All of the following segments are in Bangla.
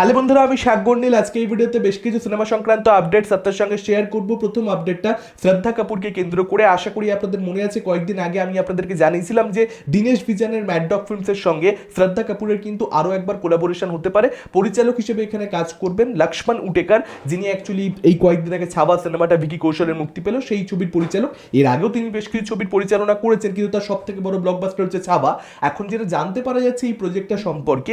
হ্যালো বন্ধুরা, আমি শাক গন্ডিল। আজকে এই ভিডিওতে বেশ কিছু সিনেমা সংক্রান্ত আপডেট আপনার সঙ্গে শেয়ার করব। প্রথম আপডেটটা শ্রদ্ধা কাপুরকে কেন্দ্র করে। আশা করি আপনাদের মনে আছে, কয়েকদিন আগে আমি আপনাদেরকে জানিয়েছিলাম যে দীনেশ বিজানের ম্যাডডগ ফিল্মসের সঙ্গে শ্রদ্ধা কাপুরের কিন্তু আরও একবার কোলাবোরেশন হতে পারে। পরিচালক হিসেবে এখানে কাজ করবেন লক্ষ্মণ উটেকার, যিনি অ্যাকচুয়ালি এই কয়েকদিন আগে ছাবা সিনেমাটা ভিকি কৌশলের মুক্তি পেল। সেই ছবির পরিচালক। এর আগেও তিনি বেশ কিছু ছবির পরিচালনা করেছেন, কিন্তু তার সব থেকে বড় ব্লকবাস্টার হচ্ছে ছাবা এখন যেটা জানতে পারা যাচ্ছে এই প্রজেক্টটা সম্পর্কে,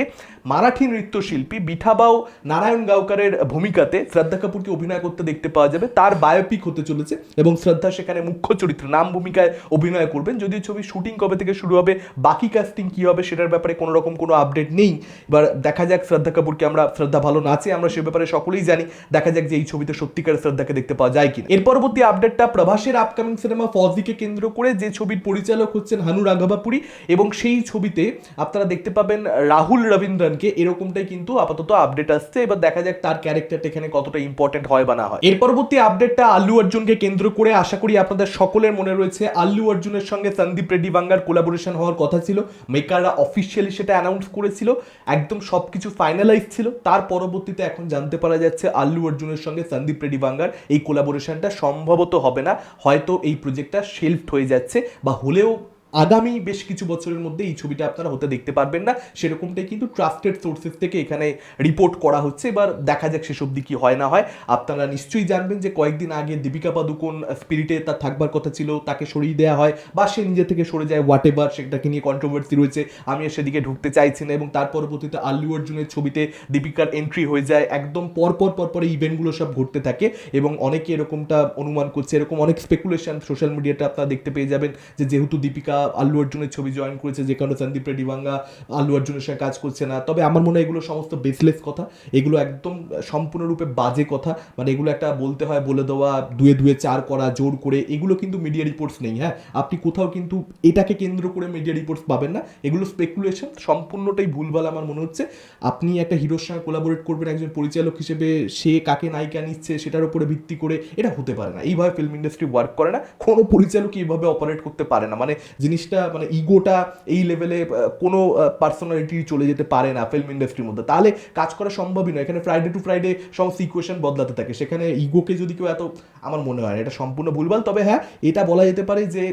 মারাঠি নৃত্যশিল্পী বিঠাবাও নারায়ণ গাওকারের ভূমিকাতে শ্রদ্ধা কাপুরকে অভিনয় করতে দেখতে পাওয়া যাবে। তার বায়োপিক হতে চলেছে এবং শ্রদ্ধা সেখানে মুখ্য চরিত্র, নাম ভূমিকায় অভিনয় করবেন। যদিও ছবি শুটিং কবে থেকে শুরু হবে, বাকি কাস্টিং কি হবে সেটার ব্যাপারে কোনো রকম কোনো আপডেট নেই। এবার দেখা যাক শ্রদ্ধা কাপুরকে আমরা, শ্রদ্ধা ভালো নাচে আমরা সে ব্যাপারে সকলেই জানি। দেখা যাক যে এই ছবিতে সত্যিকার শ্রদ্ধাকে দেখতে পাওয়া যায় কিনা। এর পরবর্তী আপডেটটা প্রভাসের আপকামিং সিনেমা ফজিকে কেন্দ্র করে যে ছবির পরিচালক হচ্ছেন হানু রাঘবাপুরি এবং সেই ছবিতে আপনারা দেখতে পাবেন রাহুল রবীন্দ্রনকে। এরকমটাই কিন্তু আপাতত আপডেট আসছে, এবার দেখা যাক তার ক্যারেক্টারটা এখানে কতটা ইম্পর্টেন্ট হয় বা না হয়। এর পরবর্তী আপডেটটা আল্লু অর্জুনকে কেন্দ্র করে আশা করি আপনাদের সকলের মনে রয়েছে। আল্লু অর্জুনের সঙ্গে সন্দীপ রেড্ডি বাঙ্গার কোলাবোরেশন হওয়ার কথা ছিল। মেকাররা অফিসিয়ালি সেটা অ্যানাউন্স করেছিল। একদম সবকিছু ফাইনালাইজ ছিল। তার পরবর্তীতে এখন জানতে পারা যাচ্ছে আল্লু অর্জুনের সঙ্গে সন্দীপ রেড্ডি বাঙ্গার এই কোলাবোরেশনটা সম্ভবত হবে না। হয়তো এই প্রজেক্টটা শেলফড হয়ে যাচ্ছে বা হলেও আগামী বেশ কিছু বছরের মধ্যে এই ছবিটা আপনারা হতে দেখতে পারবেন না। সেরকমটাই কিন্তু ট্রাস্টেড সোর্সেস থেকে এখানে রিপোর্ট করা হচ্ছে। এবার দেখা যাক সেসব অবধি কি হয় না হয়। আপনারা নিশ্চয়ই জানবেন যে কয়েকদিন আগে দীপিকা পাদুকোন স্পিরিটে তার থাকবার কথা ছিল, তাকে সরিয়ে দেওয়া হয় বা সে নিজে থেকে সরে যায় হোয়াট এভার সেটাকে নিয়ে কন্ট্রোভার্সি রয়েছে। আমি আর সেদিকে ঢুকতে চাইছি না এবং তার পরবর্তীতে আল্লু অর্জুনের ছবিতে দীপিকার এন্ট্রি হয়ে যায়। একদম পরপর পরপর এই ইভেন্টগুলো সব ঘটতে থাকে এবং অনেকে এরকমটা অনুমান করছে। এরকম অনেক স্পেকুলেশন সোশ্যাল মিডিয়াতে আপনারা দেখতে পেয়ে যাবেন যে যেহেতু দীপিকা আল্লু অর্জুনের ছবি জয়েন করেছে, যে কারণে সন্দীপ রেড্ডি বাঙ্গা আল্লু অর্জুনের সঙ্গে কাজ করছে না। তবে আমার মনে হয় এগুলো সমস্ত বেসলেস কথা। এগুলো একদম সম্পূর্ণরূপে বাজে কথা। মানে এগুলো একটা বলতে হয়, বলে দেওয়া, দুয়ে দুয়ে চার করা, জোর করে, এগুলো কিন্তু মিডিয়া রিপোর্টস নেই হ্যাঁ? আপনি কোথাও কিন্তু এটাকে কেন্দ্র করে মিডিয়া রিপোর্টস পাবেন না। এগুলো স্পেকুলেশন সম্পূর্ণটাই ভুলভাল আমার মনে হচ্ছে। আপনি একটা হিরোর সঙ্গে কোলাবোরেট করবেন একজন পরিচালক হিসেবে, সে কাকে নায়িকা নিচ্ছে, সেটার উপরে ভিত্তি করে, এটা হতে পারে না। এইভাবে ফিল্ম ইন্ডাস্ট্রি ওয়ার্ক করে না। কোনো পরিচালক এইভাবে অপারেট করতে পারে না। মানে জিনিসটা মানে ইগোটা এই লেভেলে কোনো পার্সোনালিটি চলে যেতে পারে না ফিল্ম ইন্ডাস্ট্রির মধ্যে। তাহলে কাজ করা সম্ভবই নয়। এখানে ফ্রাইডে টু ফ্রাইডে সমস্ত ইকুয়েশন বদলাতে থাকে। সেখানে ইগোকে যদি কেউ এত, আমার মনে হয় এটা সম্পূর্ণ ভুলভাল। তবে হ্যাঁ এটা বলা যেতে পারে যে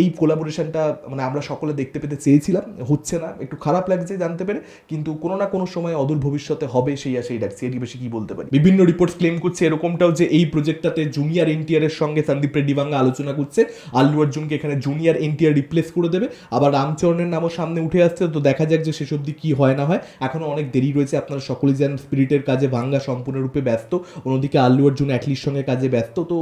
এই কোলাবোরেশনটা মানে আমরা সকলে দেখতে পেতে চেয়েছিলাম, হচ্ছে না, একটু খারাপ লাগছে জানতে পেরে, কিন্তু কোনো না কোনো সময় অদূর ভবিষ্যতে হবে সেই আশাই ডাকছি এটি বেশি কি বলতে পারি? বিভিন্ন রিপোর্টস ক্লেম করছে এরকমটাও যে এই প্রজেক্টটাতে জুনিয়র এনটিআর এর সঙ্গে সন্দীপ রেড্ডি বাঙ্গা আলোচনা করছে। আল্লু অর্জুনকে এখানে জুনিয়র এনটিআর রিপ্লেস করে দেবে। আবার রামচরণের নামও সামনে উঠে আসছে, তো দেখা যাক যে শেষ অবধি কি হয় না হয়। এখনও অনেক দেরি রয়েছে, আপনারা সকলেই জানেন স্পিরিটের কাজে ভাঙ্গা সম্পূর্ণরূপে ব্যস্ত। অন্যদিকে আল্লু অর্জুন অ্যাটলির সঙ্গে কাজে ব্যস্ত, তো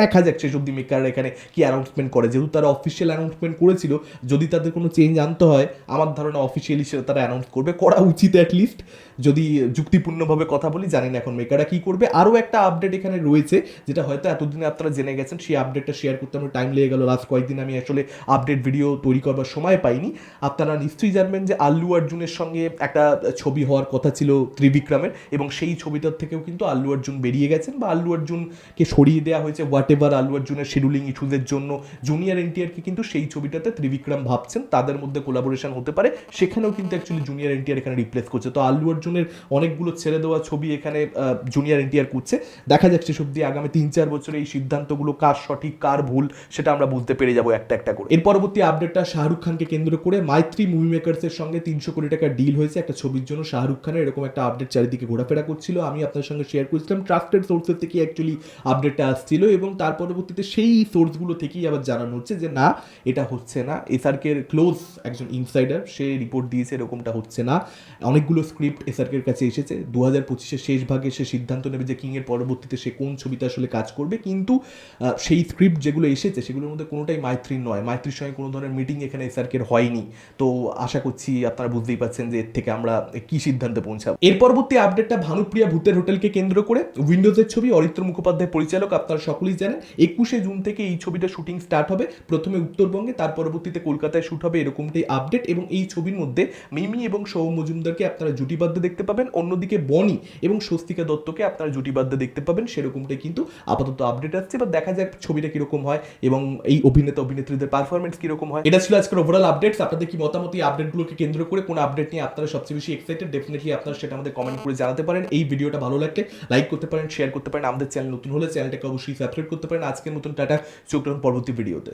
দেখা যাক শেষ অবধি মেকাররা এখানে কি অ্যানাউন্সমেন্ট করে। যেহেতু তারা অফিসিয়াল অ্যানাউন্সমেন্ট করেছিল, যদি তাদের কোনো চেঞ্জ আনতে হয়, আমার ধারণা অফিসিয়ালি সেটা তারা অ্যানাউন্স করবে, করা উচিত অ্যাটলিস্ট যদি যুক্তিপূর্ণভাবে কথা বলি, জানি না এখন মেকাররা কী করবে। আরও একটা আপডেট এখানে রয়েছে, যেটা হয়তো এতদিনে আপনারা জেনে গেছেন, সেই আপডেটটা শেয়ার করতে আমার টাইম লেগে গেল। লাস্ট কয়েকদিন আমি আসলে আপডেট ভিডিও তৈরি করবার সময় পাইনি। আপনারা নিশ্চয়ই জানবেন যে আল্লু অর্জুনের সঙ্গে একটা ছবি হওয়ার কথা ছিল ত্রিবিক্রমের, এবং সেই ছবিটার থেকেও কিন্তু আল্লু অর্জুন বেরিয়ে গেছেন, বা আল্লু অর্জুনকে সরিয়ে দেওয়া হয়েছে হোয়াট এভার আল্লু অর্জুনের শিডিউলিং ইস্যুজের জন্য। জুনিয়র এনটিআরকে কিন্তু সেই ছবিটাতে ত্রিবিক্রম ভাবছেন, তাদের মধ্যে কোলাবোরেশন হতে পারে। সেখানেও কিন্তু অ্যাকচুয়ালি জুনিয়র এনটিআর এখানে রিপ্লেস করছে। তো আল্লু অর্জুনের অনেকগুলো ছেড়ে দেওয়া ছবি এখানে জুনিয়র এনটিআর করছে। দেখা যাচ্ছে সব দিয়ে আগামী তিন চার বছরে এই সিদ্ধান্তগুলো কার সঠিক, কার ভুল, সেটা আমরা বুঝতে পেরে যাব একটা একটা করে। এর পরবর্তী আপডেটটা শাহরুখ খানকে কেন্দ্র করে মাইত্রী মুভি মেকার্সের সঙ্গে তিনশো কোটি টাকার ডিল হয়েছে একটা ছবির জন্য। শাহরুখ খানের এরকম একটা আপডেট চারিদিকে ঘোরাফেরা করছিল। আমি আপনার সঙ্গে শেয়ার করেছিলাম ট্রাস্টেড সোর্সের থেকে অ্যাকচুয়ালি আপডেটটা আসছিল এবং তার পরবর্তীতে সেই সোর্সগুলো থেকেই আবার জানানো হচ্ছে যে, না এটা হচ্ছে না। এসআরকের ক্লোজ একজন ইনসাইডার সে রিপোর্ট দিয়েছে এরকমটা হচ্ছে না। অনেকগুলো স্ক্রিপ্ট এসআরকের কাছে এসেছে। দু হাজার পঁচিশের শেষ ভাগে সে সিদ্ধান্ত নেবে যে কিংয়ের পরবর্তীতে সে কোন ছবিতে আসলে কাজ করবে। কিন্তু সেই স্ক্রিপ্ট যেগুলো এসেছে, সেগুলোর মধ্যে কোনোটাই মাইত্রীর নয়। মাইত্রীর সঙ্গে কোনো ধরনের মিটিং এখানে এসআরকের হয়নি। তো আশা করছি আপনারা বুঝতেই পারছেন যে এর থেকে আমরা কি সিদ্ধান্তে পৌঁছাবো। এর পরবর্তী আপডেটটা ভানুপ্রিয়া ভূতের হোটেলকে কেন্দ্র করে। উইন্ডোজের ছবি, অরিত্র মুখোপাধ্যায় পরিচালক, আপনারা সকলেই জানেন। একুশে জুন থেকে এই ছবিটা শুটিং স্টার্ট হবে। প্রথমে উত্তরবঙ্গে, তার পরবর্তীতে কলকাতায় শুট হবে এরকমটাই আপডেট এবং এই ছবির মধ্যে মিমি এবং সৌম মজুমদারকে আপনারা জুটিবদ্ধ দেখতে পাবেন। অন্যদিকে বনি এবং স্বস্তিকা দত্তকে আপনারা জুটিবাদ্যে দেখতে পাবেন। সেরকমটাই কিন্তু আপাতত আপডেট আসছে। বা দেখা যাক ছবিটা কীরকম হয় এবং এই অভিনেতা, অভিনেত্রীদের পারফরমেন্স কীরকম হয়। এটা ছিল আজকের ওভারঅল আপডেটস আপনাদের কি মতামত এই আপডেটগুলোকে কেন্দ্র করে কোন আপডেট নিয়ে আপনারা সবচেয়ে বেশি এক্সাইটেড ডেফিনেটলি আপনারা সেটা আমাদের কমেন্ট করে জানাতে পারেন। এই ভিডিওটা ভালো লাগলে লাইক করতে পারেন শেয়ার করতে পারেন। আমাদের চ্যানেল নতুন হলে চ্যানেলটাকে অবশ্যই সাবস্ক্রাইব করতে পারেন। আজকের মতন টাটা। চোখ পরবর্তী ভিডিওতে